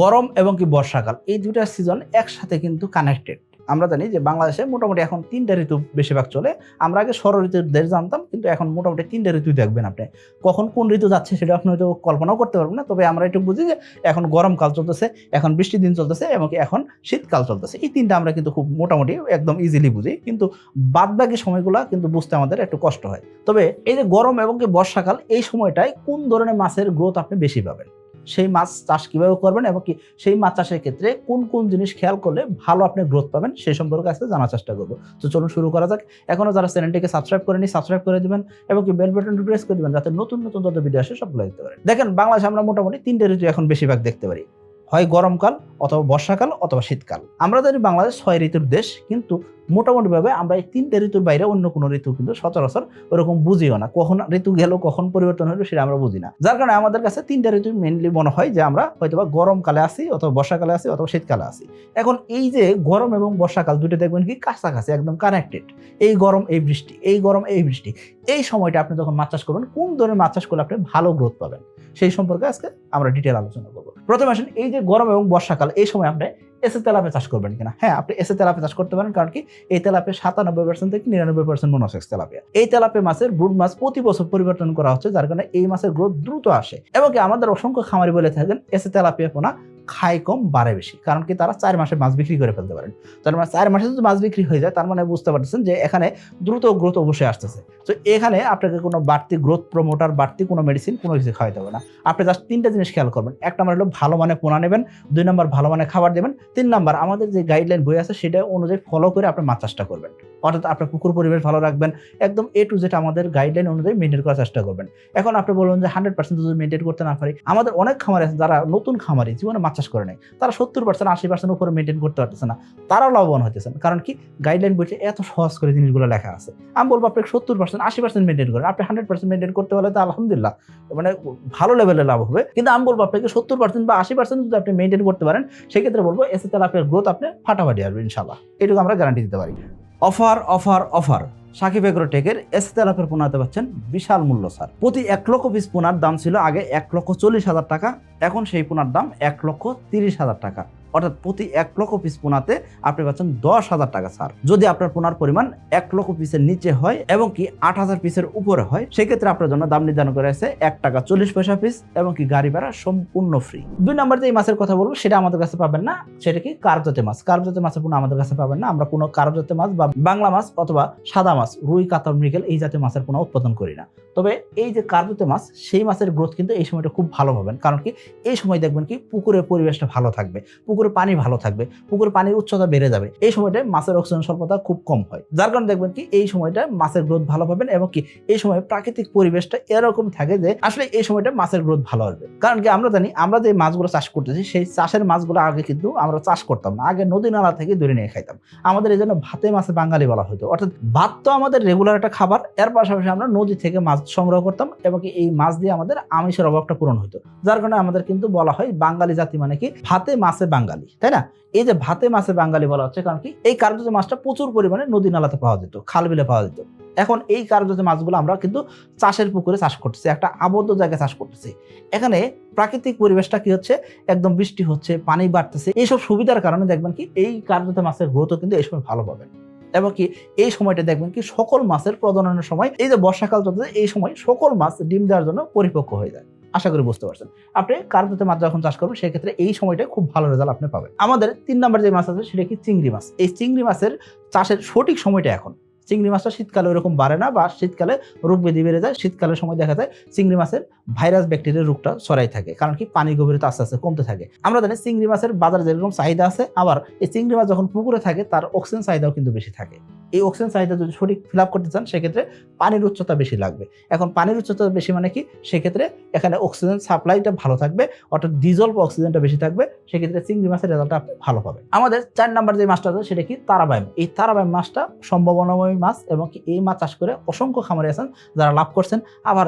গরম এবং কি বর্ষাকাল, এই দুইটা সিজন একসাথে কিন্তু কানেক্টেড আমরা জানি যে বাংলাদেশে মোটামুটি এখন তিনটা ঋতু বেশিরভাগ চলে। আমরা আগে ষড় ঋতুর দেশ জানতাম, কিন্তু এখন মোটামুটি তিনটা ঋতু দেখবেন আপনি। কখন কোন ঋতু যাচ্ছে সেটা আপনি হয়তো কল্পনাও করতে পারবেন না, তবে আমরা একটু বুঝি যে এখন গরমকাল চলতেছে, এখন বৃষ্টির দিন চলতেছে এবং এখন শীতকাল চলতেছে। এই তিনটা আমরা কিন্তু খুব মোটামুটি একদম ইজিলি বুঝি, কিন্তু বাদ বাকি সময়গুলো কিন্তু বুঝতে আমাদের একটু কষ্ট হয়। তবে এই যে গরম এবং কি বর্ষাকাল, এই সময়টায় কোন ধরনের মাছের গ্রোথ আপনি বেশি পাবেন? সেই মাছ চাষ কীভাবে করবেন এবং কি সেই মাছ চাষের ক্ষেত্রে কোন কোন জিনিস খেয়াল করলে ভালো আপনি গ্রোথ পাবেন সেই সম্পর্কে আজকে জানার চেষ্টা করব। তো চলুন শুরু করা যাক। এখনও যারা চ্যানেলটিকে সাবস্ক্রাইব করেনি সাবস্ক্রাইব করে দেবেন এবং কি বেল বাটনটি প্রেস করে দেবেন যাতে নতুন নতুন যত ভিডিও আসে সবগুলো দেখতে পারেন। দেখেন, বাংলাদেশে আমরা মোটামুটি তিনটে ঋতু এখন বেশিরভাগ দেখতে পারি। হয় গরমকাল অথবা বর্ষাকাল অথবা শীতকাল। আমরা জানি বাংলাদেশ ছয় ঋতুর দেশ, কিন্তু মোটামুটিভাবে আমরা এই তিনটে ঋতুর বাইরে অন্য কোনো ঋতু কিন্তু সচরাচর ওরকম বুঝিও না। কখন ঋতু গেল, কখন পরিবর্তন হলো সেটা আমরা বুঝি না। যার কারণে আমাদের কাছে তিনটে ঋতু মেনলি মনে হয় যে আমরা হয়তো বা গরমকালে আসি অথবা বর্ষাকালে আসি অথবা শীতকালে আসি এখন এই যে গরম এবং বর্ষাকাল দুটো দেখবেন কি কাছাকাছি, একদম কানেক্টেড এই গরম, এই বৃষ্টি, এই গরম, এই বৃষ্টি। এই সময়টা আপনি যখন মাছ চাষ করবেন, কোন ধরনের মাছ চাষ করলে আপনি ভালো গ্রোথ পাবেন? সেই সম্পর্কে আজকে আমরা ডিটেল আলোচনা করব। প্রথমে আসেন এই যে গরম এবং বর্ষাকাল এই সময় আপনি এসে তেলাপে চাষ করবেন কিনা? হ্যাঁ আপনি এসে তেলাপে চাষ করতে পারেন, কারণ কি? এই তেলাপে সাতানব্বই পার্সেন্ট থেকে নিরানব্বই পার্সেন্ট মনোসেক্স তেলাপিয়া। এই তেলাপে মাছের ব্রুড মাছ প্রতি বছর পরিবর্তন করা হচ্ছে, যার কারণে এই মাছের গ্রোথ দ্রুত আসে। এবং আমাদের অসংখ্য খামারি বলে থাকেন এসে তেলাপিয়া পোনা খায় কম, বাড়ে বেশি। কারণ কি তারা চার মাসে মাছ বিক্রি করে ফেলতে পারেন। তার মানে চার মাসে যদি মাছ বিক্রি হয়ে যায়, তার মানে বুঝতে পারতেছেন যে এখানে দ্রুত গ্রোথ অবশ্যই আসতেছে। তো এখানে আপনাকে কোনো বাড়তি গ্রোথ প্রমোটার বাড়তি কোনো মেডিসিন কোনো কিছু খাওয়াইতে হবে না। আপনি জাস্ট তিনটা জিনিস খেয়াল করবেন। এক নম্বর হলো ভালো মানে পোনা নেবেন, দুই নম্বর ভালো মানে খাবার দেবেন তিন নম্বর, আমাদের যে গাইডলাইন বই আছে সেটা অনুযায়ী ফলো করে আপনি মাছ চাষটা করবেন। অর্থাৎ আপনার পুকুর পরিবেশ ভালো রাখবেন, একদম এ টু জেড আমাদের গাইডলাইন অনুযায়ী মেনটেন করার চেষ্টা করবেন। এখন আপনি বলুন যে হান্ড্রেড পার্সেন্ট যদি মেনটেন করতে না পারি, আমাদের অনেক খামারি আছে যারা নতুন খামারি, জীবনে মাছ চাষ করে নেয় তারা সত্তর পার্সেন্ট আশি পার্সেন্ট উপরে মেনটেন করতে পারতেছে না, তারাও লাভবান হতেছেন কারণ কি? গাইডলাইন বইতে এত সহজ করে জিনিসগুলো লেখা আছে। আমি বলব আপনি সত্তর পার্সেন্ট আশি পার্সেন্ট মেনটেন করেন। আপনি হান্ড্রেড পার্সেন্ট মেনটেন করতে পারলে তো আলহামদুলিল্লাহ মানে ভালো লেভেলে লাভ হবে। কিন্তু আমি বলব আপনাকে সত্তর পার্সেন্ট বা আশি পার্সেন্ট যদি আপনি মেনটেন করতে পারেন, সেক্ষেত্রে বলব এসে তাহলে আপনার গ্রোথ আপনি ফাটাফাটি আসবে ইনশাল্লাহ এটুকু আমরা গ্যারান্টি দিতে পারি। অফার অফার অফার সাকিব এগ্রোটেকের এসতেলাপের পোনাতে পাচ্ছেন বিশাল মূল্য, স্যার। প্রতি এক লক্ষ পিস পোনার দাম ছিল আগে এক লক্ষ চল্লিশ হাজার টাকা, এখন সেই পোনার দাম এক লক্ষ তিরিশ হাজার টাকা। অর্থাৎ প্রতি এক লক্ষ পিস পোনাতে আপনি পাচ্ছেন দশ হাজার টাকা ছাড়। যদি আপনার পোনার পরিমাণ এক লক্ষ পিসের নিচে হয় এবং কি আট হাজার পিসের উপরে হয়, সেক্ষেত্রে আপনার জন্য দাম নির্ধারণ করে আছে এক টাকা চল্লিশ পয়সা পিস এবং কি গাড়ি ভাড়া সম্পূর্ণ ফ্রি দুই নম্বর যে মাছের কথা বলব, সেটা আমাদের কাছে পাবেন না, সেটা কি কার্পজাতে মাছ। কার্পজাতে মাছের পোনা আমাদের কাছে পাবেন না। আমরা কোনো কার্পজাতে মাছ বা বাংলা মাছ অথবা সাদা মাছ, রুই, কাতল, মৃগেল এই জাতীয় মাছের পোনা উৎপাদন করি না। তবে এই যে কার্পজাতে মাছ, সেই মাছের গ্রোথ কিন্তু এই সময়টা খুব ভালো পাবেন। কারণ কি এই সময় দেখবেন কি পুকুরের পরিবেশটা ভালো থাকবে। পুকুরে পানি ভালো থাকবে, পুকুরে পানির উচ্চতা বেড়ে যাবে। এই সময়টায় মাছের অক্সিজেন স্বল্পতা খুব কম হয়। যার কারণে দেখবেন কি, এই সময়টা মাছের গ্রোথ ভালো পাবেন এবং কি, এই সময় প্রাকৃতিক পরিবেশটা এরকম থাকে যে, আসলে এই সময়টা মাছের গ্রোথ ভালো আসবে। কারণ কি, আমরা জানি, আমরা যে মাছগুলো চাষ করতেছি, সেই চাষের মাছগুলো আগে কিন্তু আমরা চাষ করতাম না। আগে নদী নালা থেকে ধরে নিয়ে খাইতাম। আমাদের এই জন্য ভাতে মাছে বাঙালি বলা হতো। অর্থাৎ ভাত তো আমাদের রেগুলার একটা খাবার। এর পাশাপাশি আমরা নদী থেকে মাছ সংগ্রহ করতাম এবং কি, এই মাছ দিয়ে আমাদের আমিষের অভাবটা পূরণ হতো। যার কারণে আমাদের কিন্তু বলা হয়, বাঙালি জাতি মানে কি, ভাতে মাছে বাঙালি। তাই না? এই যে ভাতে মাছে বাঙালি বলা হচ্ছে, কারণ কি? এই কার্যত মাছটা প্রচুর পরিমাণে নদী নালাতে পাওয়া যেত, খাল বিলে পাওয়া যেত। এখন এই কার্যত মাছগুলো আমরা কিন্তু চাষের পুকুরে চাষ করতেছি, একটা আবদ্ধ জায়গায় চাষ করতেছি। এখানে প্রাকৃতিক পরিবেশটা কি হচ্ছে? একদম বৃষ্টি হচ্ছে, পানি বাড়তেছে। এইসব সুবিধার কারণে দেখবেন কি, এই কার্যত মাছের গ্রোথও কিন্তু এই সময় ভালো পাবেন। এবং কি, এই সময়টা দেখবেন কি সকল মাছের প্রজননের সময়, এই যে বর্ষাকাল চলতেছে, এই সময় সকল মাছ ডিম দেওয়ার জন্য পরিপক্ক হয়ে যায়। আশা করি বুঝতে পারছেন। আপনি কার্পেতে মাছ যখন চাষ করবেন, সেক্ষেত্রে এই সময়টা খুব ভালো রেজাল্ট আপনি পাবেন। আমাদের তিন নম্বর যে মাছ আছে, সেটা কি চিংড়ি মাছ? এই চিংড়ি মাছের চাষের সঠিক সময়টা এখন। চিংড়ি মাছটা শীতকালে ওরকম বাড়ে না বা শীতকালে রোগ ব্যাধি বেড়ে যায়, শীতকালের সময় দেখা যায় চিংড়ি মাছের ভাইরাস ব্যাকটেরিয়ার রোগটা ছড়াই থাকে, কারণ কি পানি গভীরতা আস্তে আস্তে কমতে থাকে। আমরা জানি চিংড়ি মাছের বাজারে যেরকম চাহিদা আছে, আবার এই চিংড়ি মাছ যখন পুকুরে থাকে, তার অক্সিজেন চাহিদাও কিন্তু বেশি থাকে। এই অক্সিজেন চাহিদা যদি সঠিক ফিল আপ করতে চান, সেক্ষেত্রে পানির উচ্চতা বেশি লাগবে। এখন পানির উচ্চতা বেশি মানে কি? সেক্ষেত্রে এখানে অক্সিজেন সাপ্লাইটা ভালো থাকবে, অর্থাৎ ডিজলভ অক্সিজেনটা বেশি থাকবে, সেক্ষেত্রে চিংড়ি মাছের রেজাল্টটা আপনি ভালো পাবে। আমাদের চার নাম্বার যে মাছটা আছে, সেটা কি? তারাবায়ম এই তারাবায়ম মাছটা সম্ভাবনাময় মাছ এবং কি এই মাছ চাষ করে অসংখ্য খামারে আছেন যারা লাভ করছেন। আবার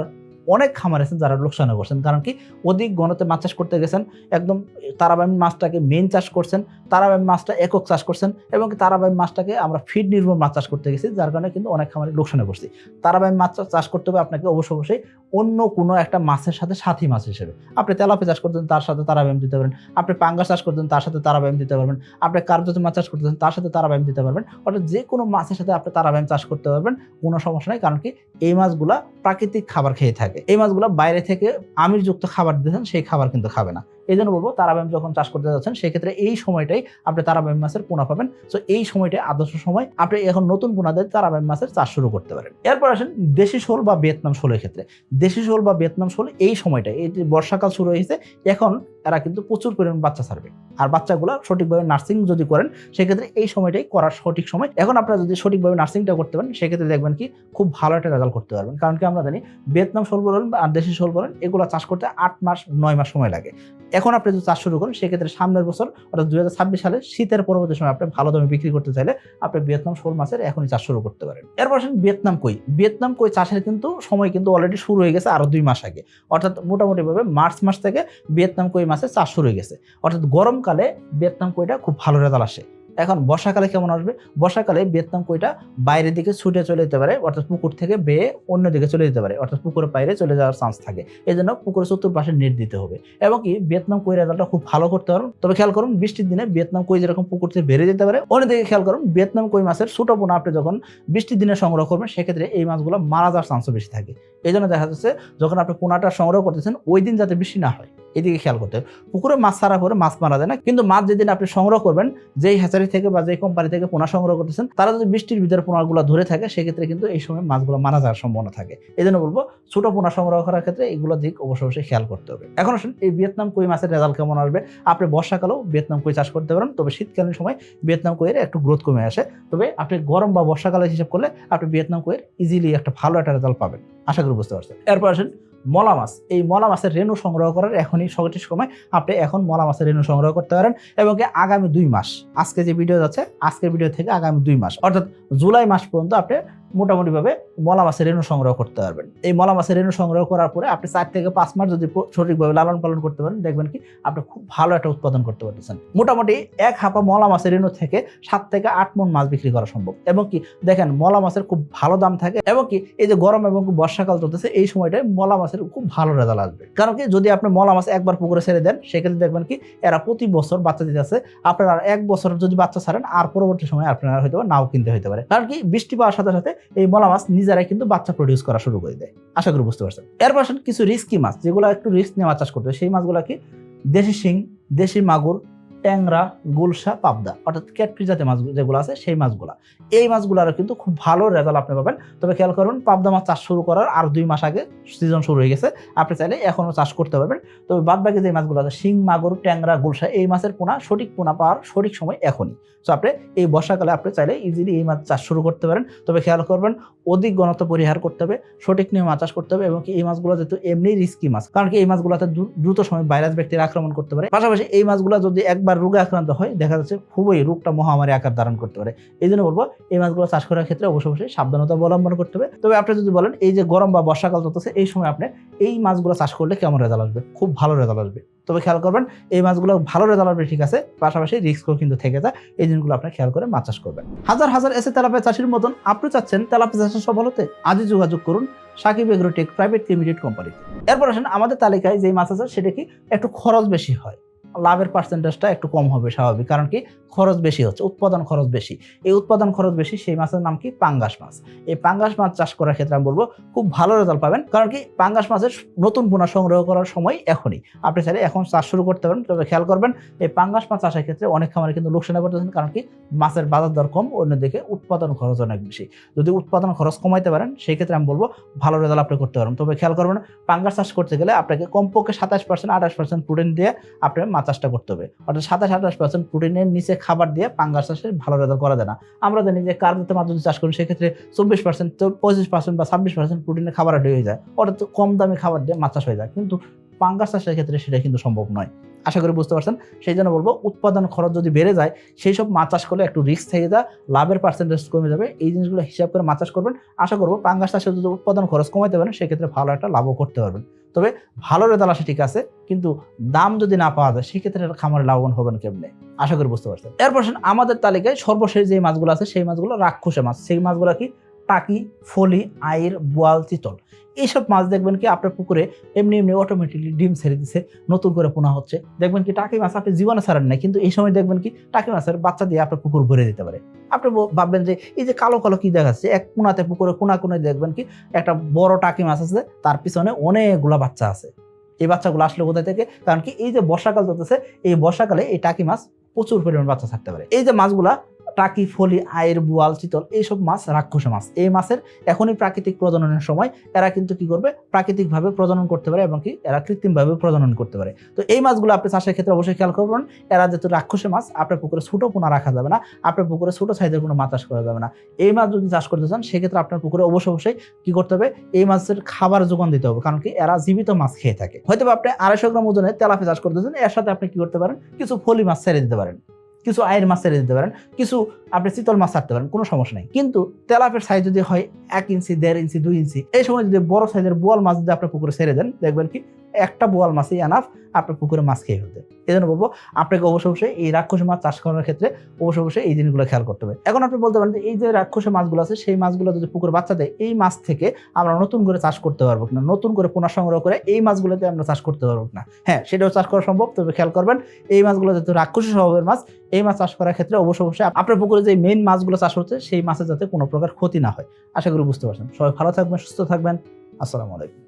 অনেক খামার আছেন যারা লোকসানে করছেন। কারণ কি? অধিক গণতে মাছ চাষ করতে গেছেন, একদম তারাবাইম মাছটাকে মেন চাষ করছেন তারাবাই মাছটা একক চাষ করছেন এবং কি তারাবাই মাছটাকে আমরা ফিড নির্ভর মাছ চাষ করতে গেছি, যার কারণে কিন্তু অনেক খামারে লোকসানে পড়ছি তারাবাই মাছ চাষ করতে হবে আপনাকে অবশ্যই অবশ্যই অন্য কোনো একটা মাছের সাথে সাথী মাছ হিসেবে। আপনি তেলাপি চাষ করতেন তার সাথে তারাবাইম দিতে পারেন আপনি পাঙ্গাস চাষ করতেন তার সাথে তারাবাইম দিতে পারবেন। আপনি কার্যত মাছ চাষ করতেন তার সাথে তারাবাইম দিতে পারবেন। অর্থাৎ যে কোনো মাছের সাথে আপনি তারাবাইম চাষ করতে পারবেন, কোনো সমস্যা নেই। কারণ কি? এই মাছগুলা প্রাকৃতিক খাবার খেয়ে থাকে। এই মাছগুলো বাইরে থেকে আমিরযুক্ত খাবার দিয়েছেন সেই খাবার কিন্তু খাবে না। এই জন্য বলব তারাবাইম যখন চাষ করতে যাচ্ছেন, সেক্ষেত্রে এই সময়টাই আপনি তারাবাইম মাছের পোনা পাবেন। তো এই সময়টাই আদর্শ সময়। আপনি এখন নতুন পোনা দিয়ে তারাবাইম মাছের চাষ শুরু করতে পারেন। এরপর আসেন দেশি শোল বা ভিয়েতনাম শোলের ক্ষেত্রে। দেশি শোল বা ভিয়েতনাম শোল এই সময়টা এই যে বর্ষাকাল শুরু হয়েছে, এখন এরা কিন্তু প্রচুর পরিমাণ বাচ্চা ছাড়বে। আর বাচ্চাগুলো সঠিকভাবে নার্সিং যদি করেন, সেক্ষেত্রে এই সময়টাই করার সঠিক সময়। এখন আপনারা যদি সঠিকভাবে নার্সিংটা করতে পারেন, সেক্ষেত্রে দেখবেন কি খুব ভালো একটা রেজাল্ট করতে পারবেন। কারণ কি আমরা জানি, ভিয়েতনাম শোল বলেন আর দেশি শোল বলেন, এগুলো চাষ করতে আট মাস, নয় মাস সময় লাগে। এখন আপনি যদি চাষ শুরু করেন, সেক্ষেত্রে সামনের বছর, অর্থাৎ দুই হাজার ছাব্বিশ সালে শীতের পরবর্তী সময় আপনি ভালো দামে বিক্রি করতে চাইলে আপনি ভিয়েতনাম শোল মাছের এখনই চাষ শুরু করতে পারেন। এরপর আসেন ভিয়েতনাম কই। ভিয়েতনাম কই চাষের কিন্তু সময় কিন্তু অলরেডি শুরু হয়ে গেছে আরও দুই মাস আগে। অর্থাৎ মোটামুটিভাবে মার্চ মাস থেকে ভিয়েতনাম কই মাছের চাষ শুরু হয়ে গেছে। অর্থাৎ গরমকালে ভিয়েতনাম কইটা খুব ভালো রেজাল্ট আসে। এখন বর্ষাকালে কেমন আসবে? বর্ষাকালে ভিয়েতনাম কইটা বাইরের দিকে ছুটে চলে যেতে পারে, অর্থাৎ পুকুর থেকে বেয়ে অন্য দিকে চলে যেতে পারে, অর্থাৎ পুকুরের বাইরে চলে যাওয়ার চান্স থাকে। এই জন্য পুকুরের চতুর্পাশে নেট দিতে হবে এবং কি ভিয়েতনাম কই রেজাল্টটা খুব ভালো করতে পারুন। তবে খেয়াল করুন, বৃষ্টির দিনে বেতনাম কই যেরকম পুকুর থেকে বেড়ে যেতে পারে, অন্যদিকে খেয়াল করুন বেতনাম কই মাছের ছোট পোনা আপনি যখন বৃষ্টির দিনে সংগ্রহ করবেন, সেক্ষেত্রে এই মাছগুলো মারা যাওয়ার চান্সও বেশি থাকে। এই জন্য দেখা যাচ্ছে যখন আপনি পোনাটা সংগ্রহ করতেছেন, ওই দিন যাতে বৃষ্টি না হয়। এদিকে খেয়াল করতে হবে। পুকুরে মাছ ছাড়া পরে মাছ মারা যায় না। কিন্তু মাছ যেদিন আপনি সংগ্রহ করবেন, যেই হ্যাচারি থেকে বা যেই কোম্পানি থেকে পোনা সংগ্রহ করতেছেন, তারা যদি বৃষ্টির ভিতরে পোনাগুলো ধরে থাকে, সেক্ষেত্রে কিন্তু এই সময় মাছগুলো মারা যাওয়ার সম্ভাবনা থাকে। এই জন্য বলব, ছোট পোনা সংগ্রহ করার ক্ষেত্রে এগুলো দিক অবশ্যই অবশ্যই খেয়াল করতে হবে। এখন আসুন, এই ভিয়েতনাম কই মাছের রেজাল্ট কেমন আসবে? আপনি বর্ষাকালেও ভিয়েতনাম কই চাষ করতে পারেন, তবে শীতকালীন সময় ভিয়েতনাম কইয়ের একটু গ্রোথ কমে আসে। তবে আপনি গরম বা বর্ষাকালে হিসাব করলে আপনি ভিয়েতনাম কইয়ের ইজিলি একটা ভালো একটা রেজাল্ট পাবেন। আশা করি বুঝতে পারছেন। এরপর আসেন মলা মাছ। এই মলা মাছের রেণু সংগ্রহ করার এখনই সঠিক সময়। আপনি এখন মলা মাছের রেণু সংগ্রহ করতে পারেন এবং আগামী দুই মাস। আজকে যে ভিডিও যাচ্ছে, আজকের ভিডিও থেকে আগামী দুই মাস। অর্থাৎ জুলাই মাস পর্যন্ত আপনি মোটামুটিভাবে মলা মাছের রেণু সংগ্রহ করতে পারবেন। এই মলা মাছের রেণু সংগ্রহ করার পরে আপনি চার থেকে পাঁচ মাস যদি সঠিকভাবে লালন পালন করতে পারেন, দেখবেন কি আপনি খুব ভালো একটা উৎপাদন করতে পারতেছেন। মোটামুটি এক হাপা মলা মাছের রেণু থেকে সাত থেকে আট মন মাছ বিক্রি করা সম্ভব। এবং কি দেখেন মলা মাছের খুব ভালো দাম থাকে এবং কি এই যে গরম এবং বর্ষাকাল চলতেছে, এই সময়টায় মলা মাছের খুব ভালো রেজাল্ট আসবে। কারণ কি যদি আপনি মলা মাছ একবার পুকুরে ছেড়ে দেন, সেক্ষেত্রে দেখবেন কি এরা প্রতি বছর বাচ্চা দিতে আছে। আপনারা এক বছর যদি বাচ্চা ছাড়েন, আর পরবর্তী সময় আপনারা হয়তো নাও কিনতে হতে পারে। কারণ কি বৃষ্টি পাওয়ার সাথে সাথে এই মলা মাছ নিজেরাই কিন্তু বাচ্চা প্রডিউস করা শুরু করে দেয়। আশা করি বুঝতে পারছেন। এর পাশে কিছু রিস্কি মাছ, যেগুলো একটু রিস্ক নেওয়া চাষ করতে সেই মাছগুলো কি দেশি শিং, দেশি মাগুর ট্যাংরা, গুলশা, পাবদা, অর্থাৎ ক্যাটফি জাতীয় মাছ যেগুলো আছে, সেই মাছগুলো। এই মাছগুলোরও কিন্তু খুব ভালো রেজাল্ট আপনি পাবেন। তবে খেয়াল করুন, পাবদা মাছ চাষ শুরু করার আর দুই মাস আগে সিজন শুরু হয়ে গেছে। আপনি চাইলে এখনও চাষ করতে পারবেন। তবে বাদ বাকি যে মাছগুলো আছে, শিং, মাগুর, ট্যাংরা, গুলশা, এই মাছের পোনা সঠিক পোনা পাওয়ার সঠিক সময় এখনই। তো আপনি এই বর্ষাকালে আপনি চাইলে ইজিলি এই মাছ চাষ শুরু করতে পারেন। তবে খেয়াল করবেন, অধিক ঘনত্ব পরিহার করতে হবে, সঠিক নিয়মে মাছ চাষ করতে হবে এবং এই মাছগুলো যেহেতু এমনি রিস্কি মাছ, কারণ কি এই মাছগুলোতে দ্রুত সময় ভাইরাস ব্যাকটেরিয়া আক্রমণ করতে পারে। পাশাপাশি এই মাছগুলো যদি একবার রোগে আক্রান্ত হয়, দেখা যাচ্ছে খুবই রোগটা মহামারী আকার ধারণ করতে পারে। এই জন্য বলব, এই মাছগুলো চাষ করার ক্ষেত্রে অবশ্যই অবশ্যই সাবধানতা অবলম্বন করতে হবে। তবে আপনি যদি বলেন, এই যে গরম বা বর্ষাকাল চলতেছে, এই সময় আপনি এই মাছগুলো চাষ করলে কেমন রেজাল্ট আসবে? খুব ভালো রেজাল্ট আসবে। তবে খেয়াল করবেন, এই মাছগুলো ভালো রেজাল্ট আসবে, ঠিক আছে, পাশাপাশি রিস্কও কিন্তু থেকে যায়। এই জিনিসগুলো আপনি খেয়াল করে মাছ চাষ করবেন। হাজার হাজার এসে তেলাপিয়া চাষির মতন আপনি চাচ্ছেন তেলাপিয়া চাষের সফল হতে আজই যোগাযোগ করুন সাকিব এগ্রোটেক প্রাইভেট লিমিটেড কোম্পানিতে এরপর আসেন, আমাদের তালিকায় যে মাছ আছে, সেটা কি একটু খরচ বেশি হয়? লাভের পার্সেন্টেজটা একটু কম হবে স্বাভাবিক। কারণ কি? খরচ বেশি হচ্ছে, উৎপাদন খরচ বেশি। এই উৎপাদন খরচ বেশি, সেই মাছের নাম কি? পাঙ্গাস মাছ। এই পাঙ্গাস মাছ চাষ করার ক্ষেত্রে আমি বলব, খুব ভালো রেজাল্ট পাবেন। কারণ কি? পাঙ্গাস মাছের নতুন পোনা সংগ্রহ করার সময় এখনই। আপনি চাইলে এখন চাষ শুরু করতে পারেন, তবে খেয়াল করবেন, এই পাঙ্গাস মাছ চাষের ক্ষেত্রে অনেক খামারে কিন্তু লোকসানে পড়তেছেন। কারণ কি? মাছের বাজার দর কম, অন্যদিকে উৎপাদন খরচ অনেক বেশি। যদি উৎপাদন খরচ কমাইতে পারেন, সেই ক্ষেত্রে আমি বলব, ভালো রেজাল্ট আপনি করতে পারেন তবে খেয়াল করবেন, পাঙ্গাস চাষ করতে গেলে আপনাকে কমপক্ষে সাতাশ পার্সেন্ট আঠাশ পার্সেন্ট প্রোটিন দিয়ে আপনি মাছ চাষটা করতে হবে। অর্থাৎ সাতাশ, আঠাশ পার্সেন্ট প্রোটিনের নিচে খাবার দিয়ে পাঙ্গাস চাষের ভালো রেজাল্ট করা যায় না। আমরা জানি যে কার্যত মাধ্যমে চাষ করি, সেক্ষেত্রে চব্বিশ পার্সেন্ট পঁচিশ পার্সেন্ট বা ছাব্বিশ পার্সেন্ট প্রোটিনের খাবার হয়ে যায়। অর্থাৎ কম দামি খাবার দিয়ে মাছ চাষ হয়ে যায়। কিন্তু পাঙ্গাস চাষের ক্ষেত্রে সেটা কিন্তু সম্ভব নয়। আশা করি বুঝতে পারছেন। সেই জন্য বলব, উৎপাদন খরচ যদি বেড়ে যায়, সেই সব মাছ চাষ করলে একটু রিস্ক থেকে যা, লাভের পার্সেন্টেজ কমে যাবে। এই জিনিসগুলো হিসাব করে মাছ চাষ করবেন। আশা করব, পাঙ্গাস চাষে যদি উৎপাদন খরচ কমাইতে পারেন, সেক্ষেত্রে ভালো একটা লাভও করতে পারবেন। তবে ভালো রেজাল্ট আসে ঠিক আছে, কিন্তু দাম যদি না পাওয়া যায়, সেক্ষেত্রে খামারে লাভবান হবেন কেমনে? আশা করি বুঝতে পারছেন। এরপর আমাদের তালিকায় সর্বশেষ যে মাছগুলো আছে, সেই মাছগুলো রাক্ষসে মাছ। সেই মাছগুলো কি? টাকি ফলি, আইর, বোয়াল, চিতল। এইসব মাছ দেখবেন কি আপনার পুকুরে এমনি এমনি অটোমেটিকলি ডিম ছেড়ে দিচ্ছে নতুন করে পোনা হচ্ছে। দেখবেন কি টাকি মাছ আপনি জীবনে ছাড়েন না কিন্তু এই সময় দেখবেন কি টাকি মাছের বাচ্চা দিয়ে আপনার পুকুর ভরে দিতে পারে। আপনি ভাববেন যে এই যে কালো কালো কি দেখাচ্ছে, এক কোনাতে পুকুরে কোনা কোনায় দেখবেন কি একটা বড় টাকি মাছ আছে, তার পিছনে অনেকগুলা বাচ্চা আছে। এই বাচ্চাগুলো আসলে কোথায় থেকে? কারণ কি এই যে বর্ষাকাল চলতেছে, এই বর্ষাকালে এই টাকি মাছ প্রচুর পরিমাণ বাচ্চা থাকতে পারে। এই যে মাছগুলা টাকি, ফলি আয়ের বুয়াল, চিতল এইসব মাছ, রাক্ষসে মাছ। এই মাছের এখনই প্রাকৃতিক প্রজননের সময় এরা কিন্তু কি করবে? প্রাকৃতিকভাবে প্রজনন করতে পারে এবং কি এরা কৃত্রিমভাবে প্রজনন করতে পারে। তো এই মাছগুলো আপনি চাষের ক্ষেত্রে অবশ্যই খেয়াল করবেন। এরা যেহেতু রাক্ষসে মাছ, আপনার পুকুরে ছোট পোনা রাখা যাবে না, আপনার পুকুরে ছোট সাইজের কোনো মাছ চাষ করা যাবে না। এই মাছ যদি চাষ করতে চান, সেক্ষেত্রে আপনার পুকুরে অবশ্যই অবশ্যই কি করতে হবে? এই মাছের খাবার যোগান দিতে হবে, কারণ কি এরা জীবিত মাছ খেয়ে থাকে। হয়তো আপনি আড়াইশো গ্রাম ওজনে তেলাপি চাষ করতেছেন এর সাথে আপনি কি করতে পারেন? কিছু ফলি মাছ ছেড়ে দিতে পারেন। কিছু আয়ের মাছ ছেড়ে দিতে পারেন, কিছু আপনি চিতল মাছ ছাড়তে পারেন, কোনো সমস্যা নেই। কিন্তু তেলাপের সাইজ যদি হয় এক ইঞ্চি, দেড় ইঞ্চি, দুই ইঞ্চি, এই সময় যদি বড় সাইজের বোয়াল মাছ যদি আপনার পুকুরে ছেড়ে দেন, দেখবেন কি একটা বোয়াল মাছই এনাফ আপনার পুকুরে মাছ খেয়ে ফেলতে। এই জন্য বলব, আপনাকে অবশ্যই অবশ্যই এই রাক্ষসী মাছ চাষ করার ক্ষেত্রে অবশ্যই অবশ্যই এই জিনিসগুলো খেয়াল করতে হবে। এখন আপনি বলতে পারেন যে এই যে রাক্ষসী মাছগুলো আছে, সেই মাছগুলো যদি পুকুরে বাচ্চা দেয়, এই মাছ থেকে আমরা নতুন করে চাষ করতে পারব কিনা, নতুন করে পোনা সংগ্রহ করে এই মাছগুলোতে আমরা চাষ করতে পারব না হ্যাঁ সেটাও চাষ করা সম্ভব, তবে খেয়াল করবেন, এই মাছগুলো যেহেতু রাক্ষসী স্বভাবের মাছ, এই মাছ চাষ করার ক্ষেত্রে অবশ্যই অবশ্যই আপনার পুকুরে যে মেইন মাছগুলো চাষ হচ্ছে, সেই মাছের যাতে কোনো প্রকার ক্ষতি না হয়। আশা করি বুঝতে পারছেন। সবাই ভালো থাকবেন, সুস্থ থাকবেন। আসসালামু আলাইকুম।